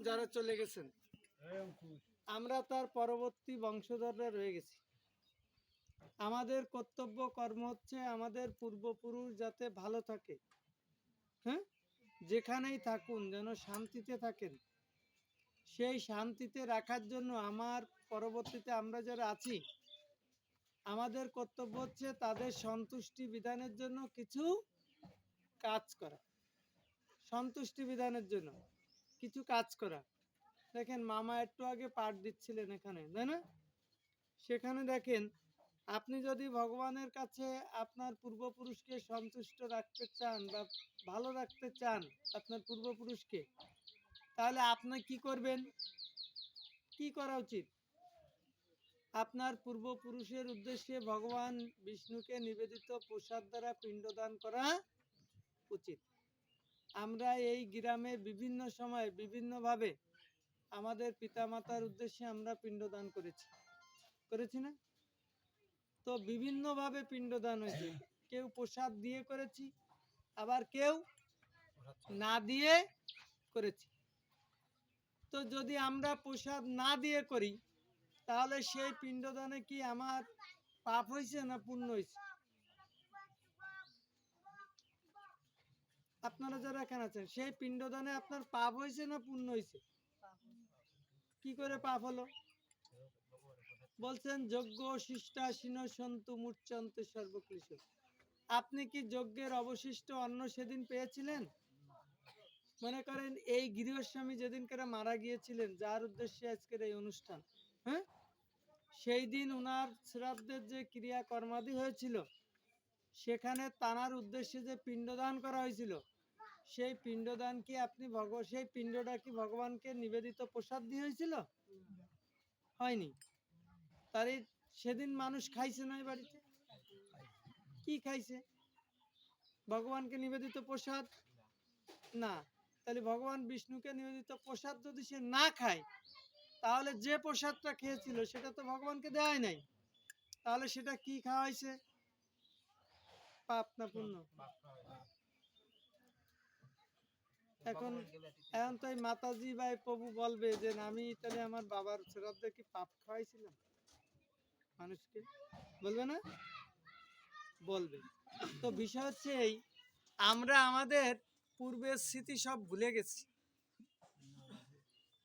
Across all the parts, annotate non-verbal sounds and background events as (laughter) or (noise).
যারা চলে গেছেন। আমরা তার পরবর্তী বংশধররা রয়ে গেছি। আমাদের কর্তব্য কর্ম হচ্ছে আমাদের পূর্বপুরুষ যাতে ভালো থাকে। হ্যাঁ? যেখানেই থাকুন, যেন শান্তিতে থাকেন। সেই শান্তিতে রাখার জন্য আমার পরবর্তীতে আমরা যারা আছি, আমাদের কর্তব্য হচ্ছে তাদের সন্তুষ্টি বিধানের জন্য কিছু কাজ করা। সন্তুষ্টি বিধানের জন্য। কিছু কাজ করা। দেখেন, মামা একটু আগে পাঠ দিচ্ছিলেন এখানে, তাই না? সেখানে দেখেন, আপনি যদি ভগবানের কাছে আপনার পূর্বপুরুষকে সন্তুষ্ট রাখতে চান বা ভালো রাখতে চান আপনার পূর্বপুরুষকে, তাহলে আপনি কি করবেন? কি করা উচিত? আপনার পূর্বপুরুষের উদ্দেশ্যে ভগবান বিষ্ণুকে নিবেদিত প্রসাদ দ্বারা পিণ্ডদান করা উচিত। আমরা এই গ্রামে বিভিন্ন সময় বিভিন্নভাবে আমাদের পিতামাতার উদ্দেশ্যে আমরা পিণ্ডদান করেছি। করেছি না? তো বিভিন্নভাবে পিণ্ডদান হয়েছে। কেউ প্রসাদ দিয়ে করেছি, আবার কেউ না দিয়ে করেছি। তো যদি আমরা প্রসাদ না দিয়ে করি, তাহলে সেই পিণ্ডদানে কি আমার পাপ হয়েছে না পুণ্য হয়েছে? আপনারা যারা এখানে আছেন, সেই পিণ্ডদানে আপনার পাপ হয়েছে না পুণ্য হয়েছে? কি করে পাপ হলো? বলছেন, যজ্ঞ শিষ্টাসীন সন্তু মূর্চন্ত সর্বকৃষ আপনি কি যজ্ঞের অবশিষ্ট অন্ন সেদিন পেয়েছিলেন? মনে করেন, এই গৃহস্বামী যেদিনকার মারা গিয়েছিলেন, যার উদ্দেশ্যে আজকের এই অনুষ্ঠান হ্যাঁ? সেই দিন ওনার শ্রাদ্ধের যে ক্রিয়া কর্মাদি হয়েছিল, সেখানে তানার উদ্দেশ্যে যে পিণ্ডদান করা হয়েছিল সেই পিণ্ডদান কি আপনি ভগ, সেই পিণ্ডটা কি ভগবানকে নিবেদিত প্রসাদ দিয়ে হয়েছিল হয়নি। তারই সেদিন মানুষ খাইছে না বাড়িতে? কি খাইছে? ভগবানকে নিবেদিত প্রসাদ? না। তাহলে ভগবান বিষ্ণুকে নিবেদিত প্রসাদ যদি সে না খায়, তাহলে যে প্রসাদটা খেয়েছিল সেটা তো ভগবানকে দেওয়াই নাই। তাহলে সেটা কি খাওয়াইছে? পাপ না পুণ্য? এখন এখন তো এই মাতাজি ভাই প্রভু বলবে যে না, আমি তাহলে আমার বাবার শ্রাদ্ধে কি পাপ খাওয়াইছিলাম। মানুষকে বলবে না? বলবে। তো বিষয় হচ্ছে এই আমরা আমাদের পূর্বের স্মৃতি সব ভুলে গেছি।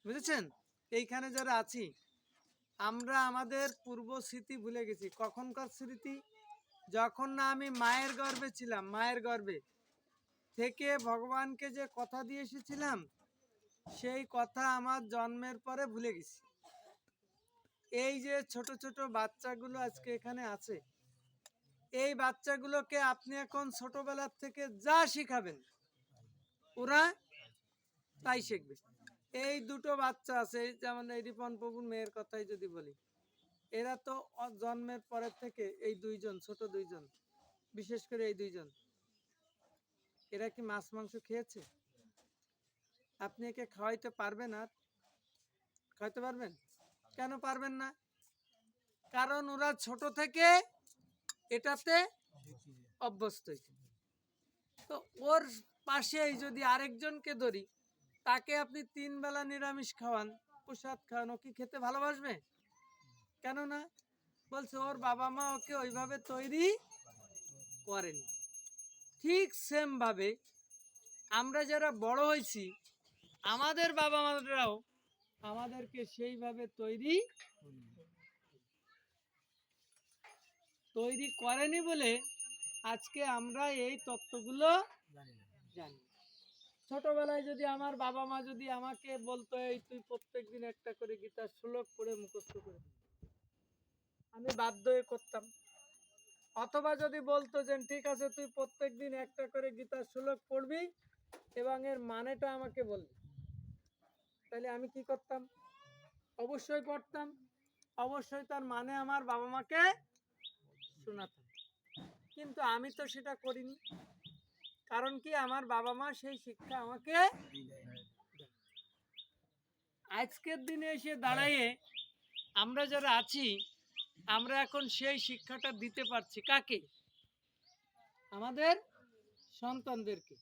বুঝেছেন? এইখানে যারা আছি আমরা আমাদের পূর্ব স্মৃতি ভুলে গেছি। কখনকার স্মৃতি? যখন না আমি মায়ের গর্ভে ছিলাম মায়ের গর্ভে থেকে ভগবানকে যে কথা দিয়ে এসেছিলাম, সেই কথা আমার জন্মের পরে ভুলে গেছি। এই যে ছোট ছোট বাচ্চাগুলো আজকে এখানে আছে, এই বাচ্চাগুলোকে আপনি এখন ছোটবেলার থেকে যা শিখাবেন, ওরা তাই শিখবে। এই দুটো বাচ্চা আছে, যেমন এই রিপন প্রভুর মেয়ের কথাই যদি বলি, এরা তো জন্মের পরের থেকে এই দুইজন, ছোট দুইজন, বিশেষ করে এই দুইজন এরা কি মাছ, মাংস খেয়েছে? আপনি একে খাওয়াইতে পারবেন আর? খাওয়াইতে পারবেন? কেন পারবেন না? কারণ ওরা ছোট থেকে এটাতে অভ্যস্ত তো ওর পাশেই যদি আরেকজনকে ধরি, তাকে আপনি তিন বেলা নিরামিষ খাওয়ান, প্রসাদ খাওয়ান, ও কি খেতে ভালোবাসবে? কেন না বলছে, ওর বাবা মা ওকে ওইভাবে তৈরি করেনি। ঠিক সেম ভাবে আমরা যারা বড় হয়েছি, আমাদের বাবা মারাও আমাদেরকে সেইভাবে তৈরি তৈরি করেনি বলে আজকে আমরা এই তত্ত্বগুলো জানি। ছোটবেলায় যদি আমার বাবা মা যদি আমাকে বলতো, এই তুই প্রত্যেকদিন একটা করে গীতার শ্লোক পড়ে মুখস্থ করে আমি বাধ্য করতাম। অথবা যদি বলতো যে, ঠিক আছে, তুই প্রত্যেকদিন একটা করে গীতার শ্লোক পড়বি এবং এর মানেটা আমাকে বলবি। তাহলে আমি কি করতাম? অবশ্যই পড়তাম। অবশ্যই তার মানে আমার বাবা মাকে শোনাতাম। কিন্তু আমি তো সেটা করিনি। কারণ কি? আমার বাবা মা সেই শিক্ষা আমাকে আজকের দিনে এসে দাঁড়াইয়ে আমরা যারা আছি আমরা এখন সেই শিক্ষাটা দিতে পারছি কাকে? আমাদের সন্তানদেরকে।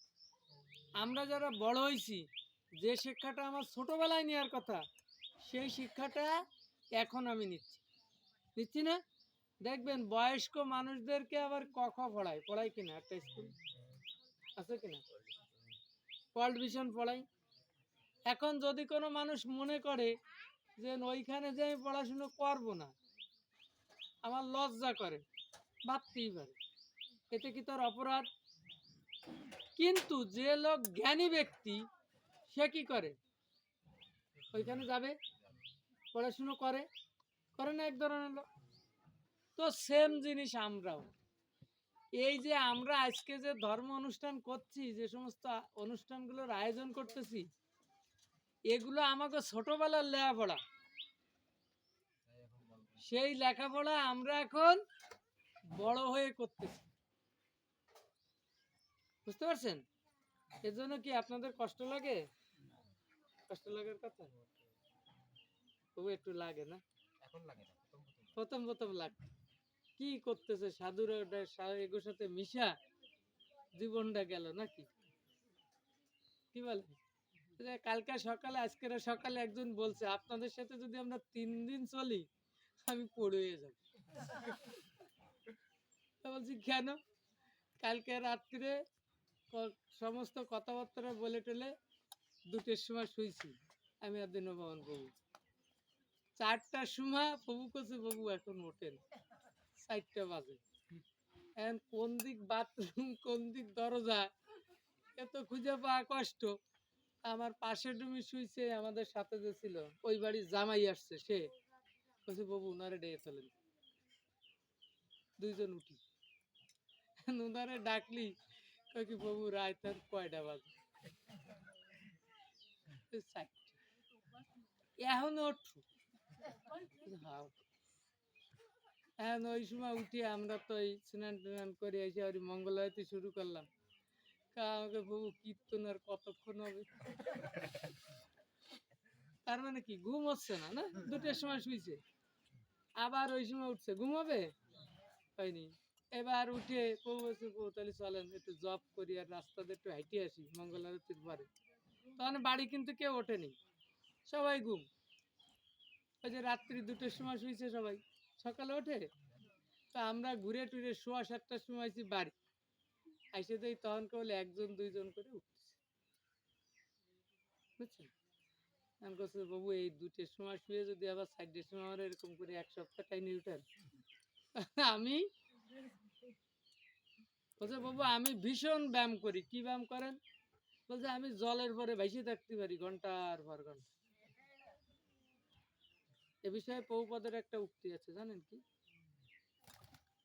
আমরা যারা বড় হয়েছি যে শিক্ষাটা আমার ছোটবেলায় নেওয়ার কথা, সেই শিক্ষাটা এখন আমি নিচ্ছি। নিচ্ছি না? দেখবেন বয়স্ক মানুষদেরকে আবার ক খ পড়ায় পড়ায় কিনা একটা স্কুল? আছে কিনা? ওয়ার্ল্ড ভিশন পড়াই এখন যদি কোনো মানুষ মনে করে যে ওইখানে যে আমি পড়াশুনো করব না আমার লজ্জা করে, ভাবতেই পারে। এতে কি তার অপরাধ? কিন্তু যে লোক জ্ঞানী ব্যক্তি, সে কি করে? ওইখানে যাবে, পড়াশুনো করে করে না এক ধরনের লোক? তো সেম জিনিস আমরাও। এই যে আমরা আজকে যে ধর্ম অনুষ্ঠান করছি, যে সমস্ত অনুষ্ঠানগুলোর আয়োজন করতেছি, এগুলো আমাকে ছোটবেলার লেখাপড়া সেই লেখাপড়া আমরা এখন বড় হয়ে করতেছি। বুঝতে পারছেন? এর জন্য কি আপনাদের কষ্ট লাগে? কষ্ট লাগার কথা? তবু একটু লাগে না? এখন লাগে না প্রথম প্রথম। লাগে কি করতেছে সাধুরা এগুলোর সাথে মিশা? জীবনটা গেল নাকি? কি বলে? কালকে সকালে আজকের সকালে একজন বলছে আপনাদের সাথে যদি আমরা তিন দিন চলি আমি পড়ে যাব। বলছি, কেন? কালকে রাত্রে সমস্ত কথাবার্তা বলে টলে দুটোর সময় শুইছি। আমি আর দিনবাবন বাবু চারটার সময় বাবু করছে বাবু এখন ওঠেন। চারটা বাজে। এখন কোন দিক বাথরুম, কোন দিক দরজা, এত খুঁজে পাওয়া কষ্ট। আমার পাশে ডুমি শুইছে, আমাদের সাথে যে ছিল, ওই বাড়ির জামাই আসছে, সে। বলছে বাবু, উনারে ডেকে চলেন দুইজন উঠি। উনারে ডাকলি, কয় বাবু রায় তার কয়টা বাজে? এখন এখন ওই সময় উঠে আমরা তো এই স্নান টান করে এসে আর মঙ্গলায়তে শুরু করলাম। আমাকে বাবু, কীর্তন আর কতক্ষণ হবে? তার মানে কি, ঘুম হচ্ছে না না? দুটোর সময় শুইছে? আবার ওই সময় উঠছে ঘুম হবে হয়নি। এবার উঠে বউ চলেন, একটু জব করি আর রাস্তাতে একটু হাইটে আসি মঙ্গলারতির পারে তখন বাড়ি কিন্তু কেউ ওঠেনি, সবাই ঘুম। ওই যে রাত্রি দুটোর সময় শুয়েছে সবাই, সকালে ওঠে? তো আমরা ঘুরে টুরে সোয়া সাতটার সময় আছি বাড়ি। আইসে দেই তখন কেবল একজন, দুইজন করে উঠছে। বুঝছেন? আমি বলছি বাবু, এই দুটোর সময় শুয়ে যদি আবার সাইডের সময় আমার এরকম করে এক সপ্তাহ টাইমে উঠেন। (laughs) আমি? বলছে, বাবু, আমি ভীষণ ব্যায়াম করি। কি ব্যায়াম করেন? বলছে, আমি জলের পরে ভেসে থাকতে পারি ঘণ্টার পর ঘণ্টা। এ বিষয়ে পৌপদের একটা উক্তি আছে, জানেন কি?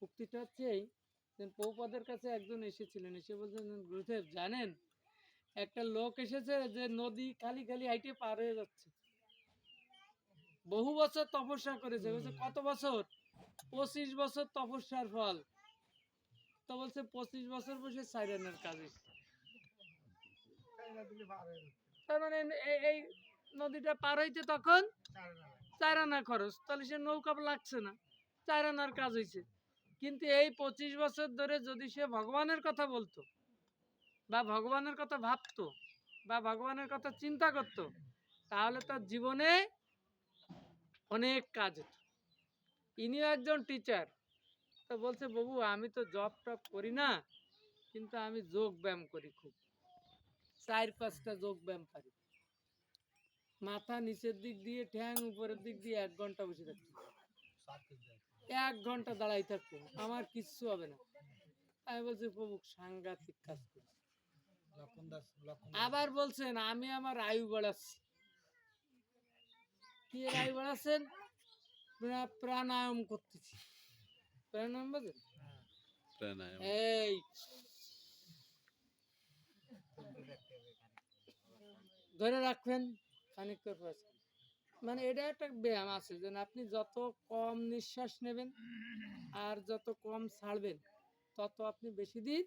উক্তিটা হচ্ছে এই পৌপদের কাছে একজন এসেছিলেন, এসে বলছেন গুরুদেব জানেন একটা লোক এসেছে যে নদী খালি খালি হাইটে পার হয়ে যাচ্ছে। বহু বছর তপস্যা করেছে, বলছে, কত বছর? পঁচিশ বছর তপস্যার ফল। তো বলছে, পঁচিশ বছর বসে সাইরেনের কাজ। তার মানে এই- নদীটা পার হইতে তখন চার আনা খরচ। তাহলে সে নৌকা লাগছে না চার আনার কাজ হয়েছে কিন্তু এই পঁচিশ বছর ধরে যদি সে ভগবানের কথা বলতো বা ভগবানের কথা ভাবতো বা ভগবানের কথা চিন্তা করতো, তাহলে তার জীবনে অনেক কাজ হতো। ইনিও একজন টিচার তো বলছে, বাবু, আমি তো জব টব করি না, কিন্তু আমি যোগ ব্যায়াম করি খুব। চার, পাঁচটা যোগ ব্যায়াম পারি। মাথা নিচের দিক দিয়ে, ঠ্যাং উপরের দিক দিয়ে এক ঘণ্টা বসে থাকতো। এক ঘণ্টা দাঁড়াই থাকতো আমার কিচ্ছু হবে না। আমি বলছি প্রভু সাংঘাতিক কাজ করি। আবার বলছেন আমি আমার আয়ু বাড়াচ্ছি। কি আয়ু বাড়াচ্ছেন? প্রাণায়াম করতেছি। প্রাণায়াম এই। ধরে রাখবেন খানিক করে মানে এটা একটা ব্যায়াম আছে যে আপনি যত কম নিঃশ্বাস নেবেন আর যত কম ছাড়বেন তত আপনি বেশি দিন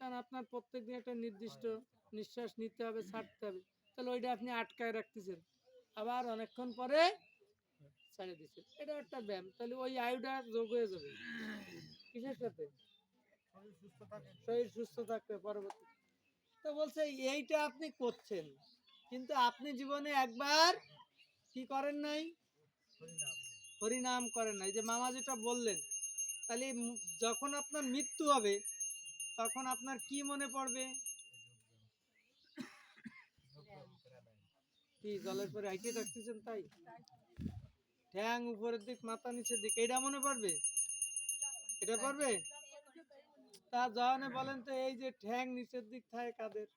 কারণ আপনার প্রত্যেক দিন একটা নির্দিষ্ট নিঃশ্বাস নিতে হবে ছাড়তে হবে। তাহলে ওইটা আপনি আটকায় রাখতেছেন। আবার অনেকক্ষণ পরে ছেড়ে দিচ্ছেন এটা একটা ব্যায়াম। তাহলে ওই আয়ুটা যোগ হয়ে যাবে। কিসের সাথে? শরীর সুস্থ থাকবে পরবর্তী। তো তো বলছে এইটা আপনি করছেন। কিন্তু আপনি জীবনে একবার কি করেন নাই? হরিনাম। করেন নাই। যে মামা যেটা বললেন তাহলে যখন আপনার মৃত্যু হবে তখন আপনার কি মনে পড়বে? কি জলের পরে হাইটে থাকতেছেন তাই? ঠ্যাং উপরের দিক, মাথা নিচের দিক এটা মনে পড়বে? এটা পড়বে? তা জওয়ানে বলেন তো, এই যে ঠ্যাং নিচের দিক থাকে কাদের?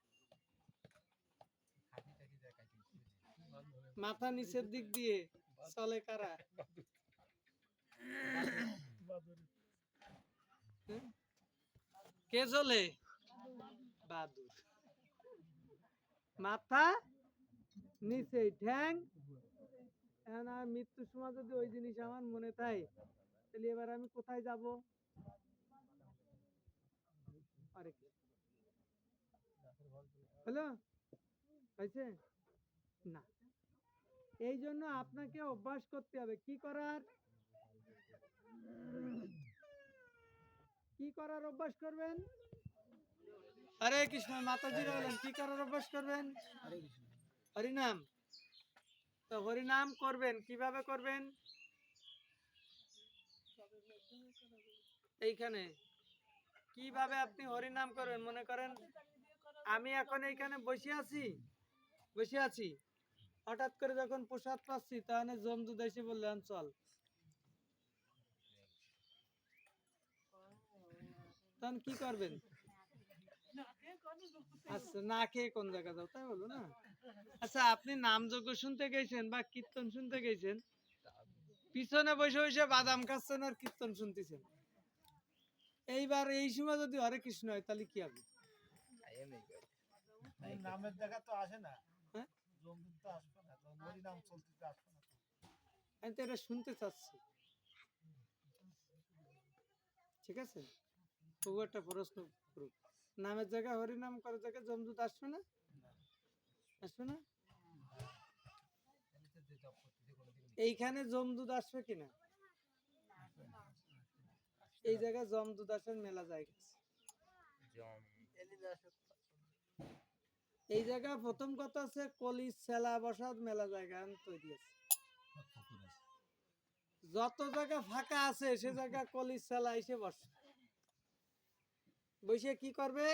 মাথা নিচের দিক দিয়ে চলে কারা? কে চলে বাদুর মাথা, নিচে ঠ্যাং। আর মৃত্যুর সময় যদি ওই জিনিস আমার মনে থাকে, তাহলে এবার আমি কোথায় যাব? আরে হ্যালো? হয়েছে? না। এই জন্য আপনাকে অভ্যাস করতে হবে। কি করার? কি করার অভ্যাস করবেন? হরে কৃষ্ণ মাতাজি বলেন কি করার অভ্যাস করবেন? হরিনাম। তো হরিনাম করবেন কীভাবে করবেন? এইখানে। কীভাবে আপনি হরিনাম করবেন মনে করেন? আমি এখন এইখানে বসে আছি বসে আছি। হঠাৎ করে যখন প্রসাদ পাচ্ছি তাহলে জমদুদ এসে বললেন চল। তখন কি করবেন? আচ্ছা না খেয়ে কোন জায়গা যাও তাই বলো না? আচ্ছা আপনি নাম যজ্ঞ শুনতে গেছেন বা কীর্তন শুনতে গেছেন? পিছনে বসে বসে বাদাম খাচ্ছেন আর কীর্তন শুনতেছেন। এইবার এই সময় যদি হরে কৃষ্ণ হয় তাহলে কি হবে? নামের দেখা তো আসে না। হ্যাঁ? তো আসবে না নাম চলতে আসবে না আমি তো এটা শুনতে চাচ্ছি। ঠিক আছে? করুক। নামের জায়গায় আসবে না? আসবে না? এইখানে আসবে কিনা? এই জায়গায় আসার মেলা জায়গা এই জায়গা প্রথম কথা আছে কলির সেলা বসার মেলা জায়গা তৈরি আছে। যত জায়গা ফাঁকা আছে, সে জায়গা কলির সেলা এসে বসে। বসে কি করবে?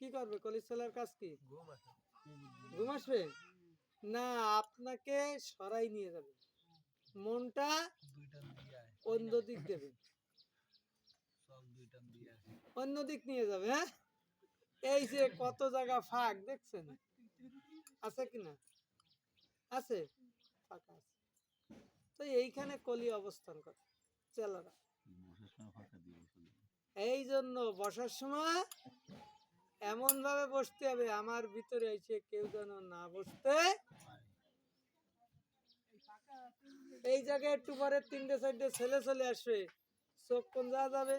কি করবে? কলির সেলার কাজ কি? ঘুম আসবে? না আপনাকে সরাই নিয়ে যাবে। মনটা অন্য দিক দেবে। অন্য দিক নিয়ে যাবে হ্যাঁ? এই যে কত জায়গা ফাঁক দেখছেন? আছে কিনা আছে? ফাঁকা আছে। তো এইখানে কলি অবস্থান করে। চেলারা এই জন্য বসার সময় এমন ভাবে বসতে হবে, আমার ভিতরে এসে কেউ যেন না বসতে এই জায়গায় একটু পরে তিনটে চারটে ছেলে চলে আসবে। চোখ কোন যাওয়া যাবে?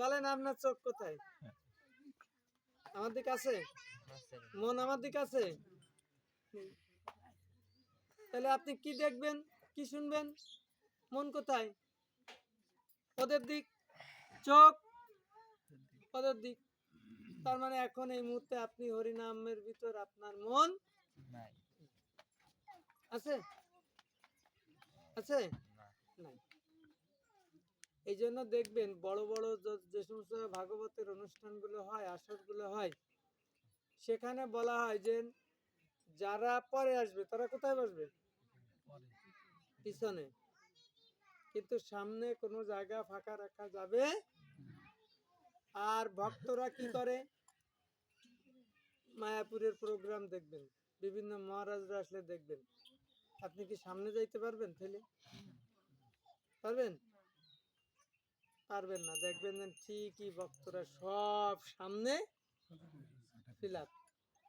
বলেন, আপনার চোখ কোথায়? আমার দিকে আছে? মন আমার দিকে আছে? তাহলে আপনি কি দেখবেন? কি শুনবেন? মন কোথায়? ওদের দিক চোখ ওদের দিক। তার মানে এখন এই মুহূর্তে আপনি হরিনামের ভিতর আপনার মন নাই। আছে? আছে? নাই। এই জন্য দেখবেন বড় বড় যে সমস্ত ভাগবতের অনুষ্ঠানগুলো হয় আসরগুলো হয় সেখানে বলা হয় যে যারা পরে আসবে তারা কোথায় বসবে? পিছনে। কিন্তু সামনে কোনো জায়গা ফাঁকা রাখা যাবে আর ভক্তরা কি করে? মায়াপুরের প্রোগ্রাম দেখবেন, বিভিন্ন মহারাজরা আসলে দেখবেন। আপনি কি সামনে যাইতে পারবেন তাহলে পারবেন? পারবেন না, দেখবেন ঠিকই ভক্তরা সব সামনে ফিল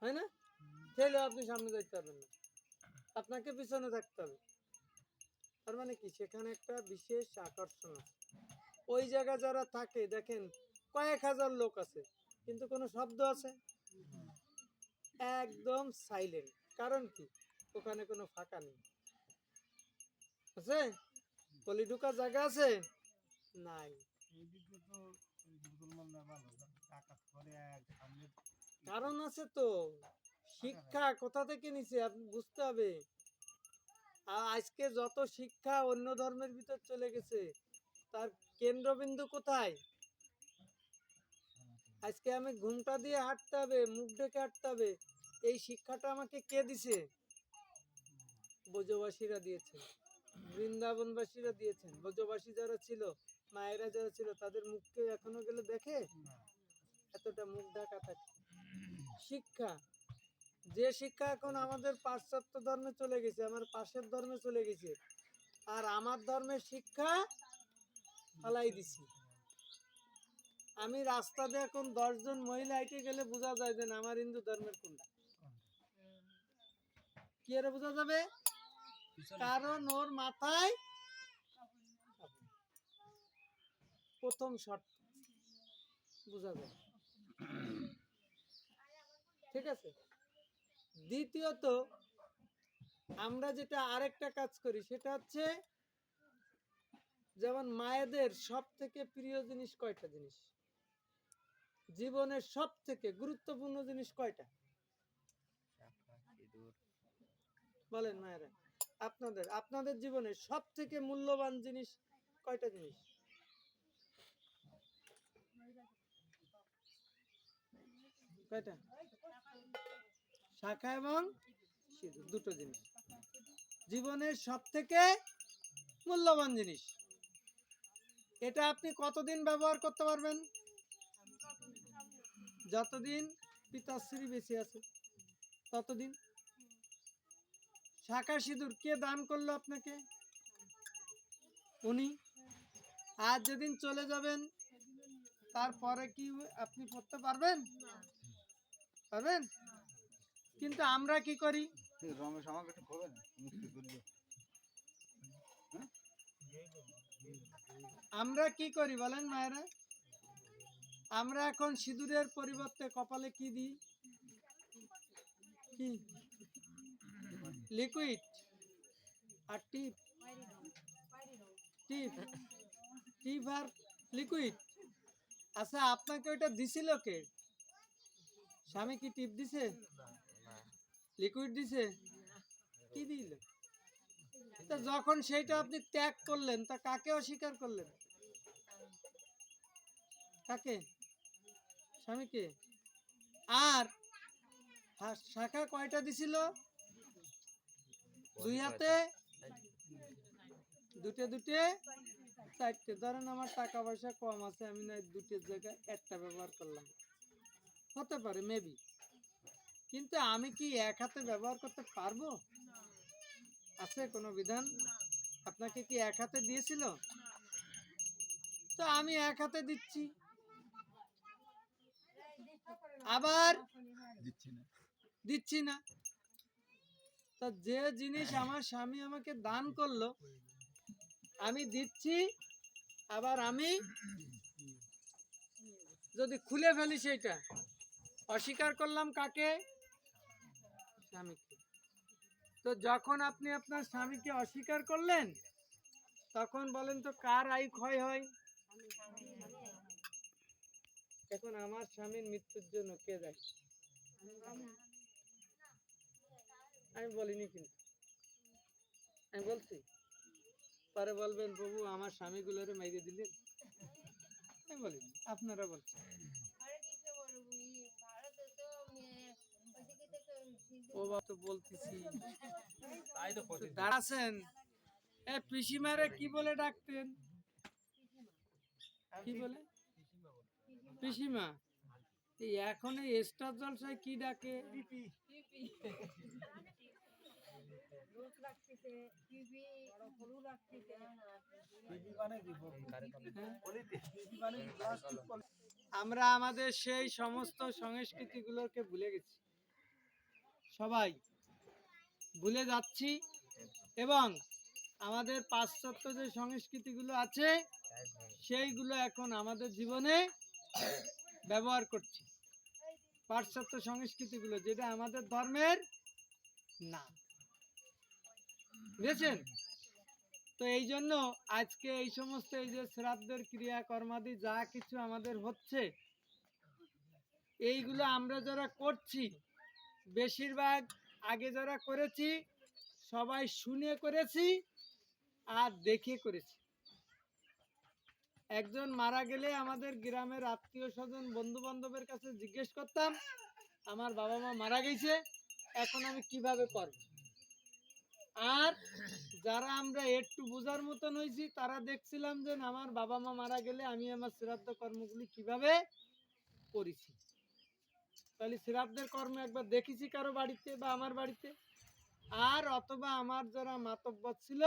হয় না? তাহলে আপনি সামনে যাইতে পারবেন না। আপনাকে পিছনে থাকতে হবে। তার মানে কি? সেখানে একটা বিশেষ আকর্ষণ আছে। ওই জায়গা যারা থাকে, দেখেন, কয়েক হাজার লোক আছে, কিন্তু কোনো শব্দ আছে? একদম সাইলেন্ট কারণ কি? ওখানে কোনো ফাঁকা নেই। আছে? কলি ঢুকা জায়গা আছে? নাই। কারণ আছে তো। শিক্ষা কোথা থেকে নিছে? আপনি বুঝতে হবে। আজকে যত শিক্ষা অন্য ধর্মের ভিতর চলে গেছে তার কেন্দ্রবিন্দু কোথায়? আজকে আমি ঘুমটা দিয়ে হাঁটতে হবে মুখ ঢেকে হাঁটতে হবে এই শিক্ষাটা আমাকে কে দিছে? ব্রজবাসীরা দিয়েছে বৃন্দাবনবাসীরা দিয়েছেন ব্রজবাসী যারা ছিল মায়েরা যারা ছিল তাদের মুখকে এখনও গেলে দেখে? এতটা মুখ ঢাকা থাকে। শিক্ষা যে শিক্ষা এখন আমাদের পাশ্চাত্য ধর্মে চলে গেছে, আমার পাশের ধর্মে চলে গেছে, আর আমার ধর্মের শিক্ষা ফালাই দিছি। আমি রাস্তা দিয়ে এখন দশজন মহিলা হেঁটে গেলে বোঝা যায় যে আমার হিন্দু ধর্মের কোনটা? কি এর বোঝা যাবে? কারণ ওর মাথায় প্রথম শর্ত। বোঝা যায়। ঠিক আছে? দ্বিতীয়ত, আমরা যেটা আরেকটা কাজ করি সেটা হচ্ছে যেমন মায়েদের সব থেকে প্রিয় জিনিস কয়টা জিনিস? জীবনের সব থেকে গুরুত্বপূর্ণ জিনিস কয়টা? বলেন মায়েরা, আপনাদের আপনাদের জীবনের সব থেকে মূল্যবান জিনিস কয়টা জিনিস? কয়টা? শাখা এবং সিঁদুর দুটো জিনিস। জীবনের সব থেকে মূল্যবান জিনিস। এটা আপনি কতদিন ব্যবহার করতে পারবেন? যতদিন পিতাশ্রী বেঁচে আছে, ততদিন। শাখা সিঁদুর কে দান করল আপনাকে? উনি। আর যেদিন চলে যাবেন, তারপরে কি আপনি পড়তে পারবেন? পারবেন? কিন্তু আমরা কি করি? রমেশ আমাকে একটু খোবে না আমরা কি করি বলেন মায়েরা? আমরা এখন সিঁদুরের পরিবর্তে কপালে কি দিই? কি? লিকুইড আর টিপ। টিপ। টিপ আর লিকুইড। আচ্ছা আপনাকে ওইটা দিছিল কে? স্বামী কি টিপ দিছে? লিকুইড দিছে? কি দিল? তা যখন সেইটা আপনি ত্যাগ করলেন, তা কাকে অস্বীকার করলেন? কাকে? স্বামীকে? আর শাখা কয়টা দিছিল? দুই হাতে? দুটে দুটে চারটে। ধরেন আমার টাকা পয়সা কম আছে, আমি না দুটের জায়গায় একটা ব্যবহার করলাম। হতে পারে মেবি কিন্তু আমি কি এক হাতে ব্যবহার করতে পারব? আছে কোনো বিধান? আপনাকে কি এক হাতে দিয়েছিল? তো আমি এক হাতে দিচ্ছি। আবার দিচ্ছি না। তা যে জিনিস আমার স্বামী আমাকে দান করল আমি দিচ্ছি আবার আমি যদি খুলে ফেলি সেটা অস্বীকার করলাম কাকে? স্বামীকে। তো যখন আপনি আপনার স্বামীকে অস্বীকার করলেন, তখন বলেন তো, কার আয়ু ক্ষয় হয়? এখন আমার স্বামীর মৃত্যুর জন্য কে দেয়? আমি বলিনি কিন্তু। আমি বলছি, পরে বলবেন, প্রভু, আমার স্বামীগুলোরে মাইরে দিলেন? আমি বলিনি, আপনারা বলছেন। ও বা তো বলতেছি। তাই তো দাঁড়াছেন? এ, পিসিমারে কি বলে ডাকতেন? কি বলে? পিসিমা? এখন এই স্টার জলসায় কি ডাকে? আমরা আমাদের সেই সমস্ত সংস্কৃতিগুলোকে ভুলে গেছি। সবাই ভুলে যাচ্ছি। এবং আমাদের পাশ্চাত্য যে সংস্কৃতিগুলো আছে, সেইগুলো এখন আমাদের জীবনে ব্যবহার করছি। পাশ্চাত্য সংস্কৃতিগুলো, যেটা আমাদের ধর্মের না। বুঝেছেন? তো এই জন্য আজকে এই সমস্ত এই যে শ্রাদ্ধের ক্রিয়া কর্মাদি যা কিছু আমাদের হচ্ছে, এইগুলো আমরা যারা করছি বেশিরভাগ আগে যারা করেছি, সবাই শুনে করেছি আর দেখে করেছি। একজন মারা গেলে আমাদের গ্রামের আত্মীয় স্বজন বন্ধু বান্ধবের কাছে জিজ্ঞেস করতাম, আমার বাবা মা মারা গেছে, এখন আমি কীভাবে করব আর যারা আমরা একটু বোঝার মতন হয়েছি, তারা দেখছিলাম যে, আমার বাবা মা মারা গেলে আমি আমার শ্রাদ্ধ কর্মগুলি কীভাবে করেছি? তাহলে শ্রাদ্ধের কর্ম একবার দেখেছি কারও বাড়িতে বা আমার বাড়িতে আর অথবা আমার যারা মাতব্য ছিল,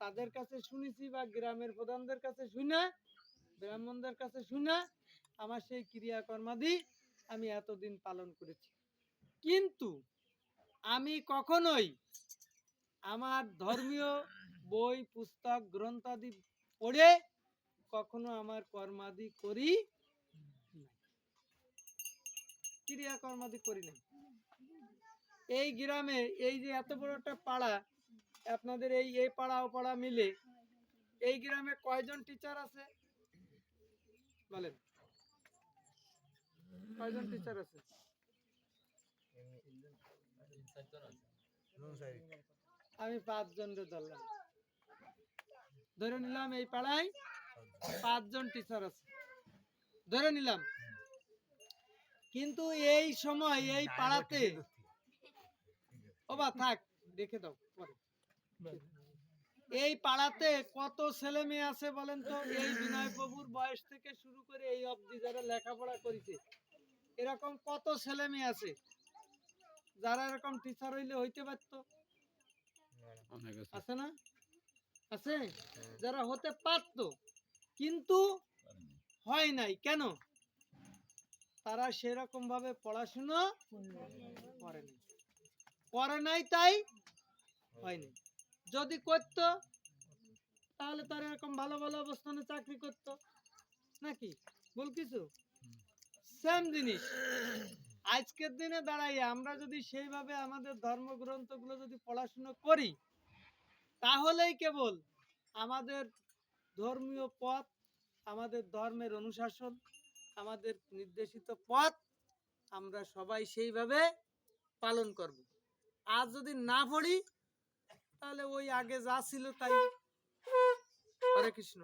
তাদের কাছে শুনেছি বা গ্রামের প্রধানদের কাছে শুনে, ব্রাহ্মণদের কাছে শুনে আমার সেই ক্রিয়াকর্মাদি আমি এতদিন পালন করেছি কিন্তু আমি কখনোই আমার ধর্মীয় বই, পুস্তক, গ্রন্থাদি পড়ে কখনো আমার কর্মাদি করি। ক্রিয়াকর্মাদি করি নাই এই গ্রামে এই যে এত বড় একটা পাড়া, আপনাদের এই এই পাড়া ও পাড়া মিলে এই গ্রামে কয়জন টিচার আছে? বলেন। কয়জন টিচার আছে? আমি পাঁচজন ধরলাম। ধরে নিলাম এই পাড়ায় পাঁচজন টিচার আছে। ধরে নিলাম। কিন্তু এই সময় এই পাড়াতে ও বা থাক দেখে দাও পরে। এই পাড়াতে কত ছেলে মেয়ে আছে বলেন তো? এই বিনয় প্রভুর বয়স থেকে শুরু করে এই অবধি যারা লেখাপড়া করেছে এরকম কত ছেলে মেয়ে আছে? যারা এরকম টিচার হইলে হইতে পারতো? আছে। আছে না? আছে? যারা হতে পারতো কিন্তু হয় নাই। কেন? তারা সেরকম ভাবে পড়াশুনো করেনি। করে নাই তাই হয়নি। যদি করতো তাহলে তারা এরকম ভালো ভালো অবস্থানে চাকরি করতো নাকি? বল কিছু? সেম জিনিস। আজকের দিনে দাঁড়াই আমরা যদি সেইভাবে আমাদের ধর্মগ্রন্থগুলো যদি পড়াশুনো করি তাহলেই কেবল আমাদের ধর্মীয় পথ আমাদের ধর্মের অনুশাসন আমাদের নির্দেশিত পথ আমরা সবাই সেইভাবে পালন করব। আর যদি না পড়ি, তাহলে ওই আগে যা ছিল তাই। হরে কৃষ্ণ।